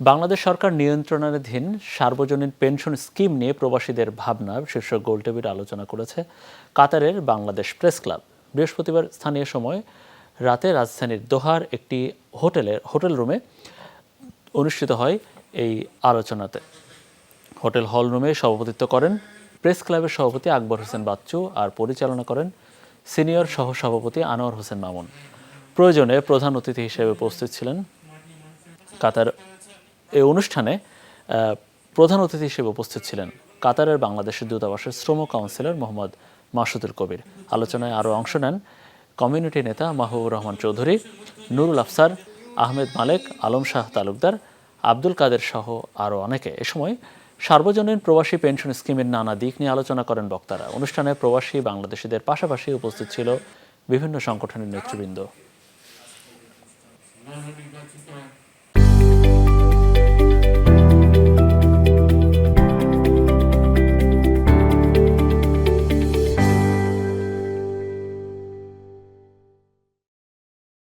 বাংলাদেশ সরকার নিয়ন্ত্রণাধীন সার্বজনীন pension scheme নিয়ে প্রবাসীদের ভাবনা শীর্ষক গোলটেবিল আলোচনা করেছে কাতারের বাংলাদেশ প্রেস ক্লাব। বৃহস্পতিবার স্থানীয় সময় রাতে রাজধানীর দোহার একটি হোটেলের হোটেল রুমে অনুষ্ঠিত হয় এই আলোচনাতে। হোটেল হল রুমে সভাপতিত্ব করেন প্রেস ক্লাবের সভাপতি আকবর হোসেন বাচ্চু আর পরিচালনা করেন সিনিয়র সহ সভাপতি আনোয়ার হোসেন মামুন। প্রয়োজনে প্রধান অতিথি হিসেবে উপস্থিত ছিলেন কাতার এই অনুষ্ঠানে প্রধান অতিথি হিসেবে উপস্থিত ছিলেন কাতারের বাংলাদেশের দূতাবাসের শ্রম কাউন্সিলর মোহাম্মদ মাসুদুল কবির। আলোচনায় আরও অংশ নেন কমিউনিটি নেতা মাহবুবুর রহমান চৌধুরী, নুরুল আফসার, আহমেদ মালেক, আলম শাহ তালুকদার, আব্দুল কাদের সহ আরও অনেকে। এ সময় সার্বজনীন প্রবাসী পেনশন স্কিমের নানা দিক নিয়ে আলোচনা করেন বক্তারা। অনুষ্ঠানে প্রবাসী বাংলাদেশিদের পাশাপাশি উপস্থিত ছিল বিভিন্ন সংগঠনের নেতৃবৃন্দ।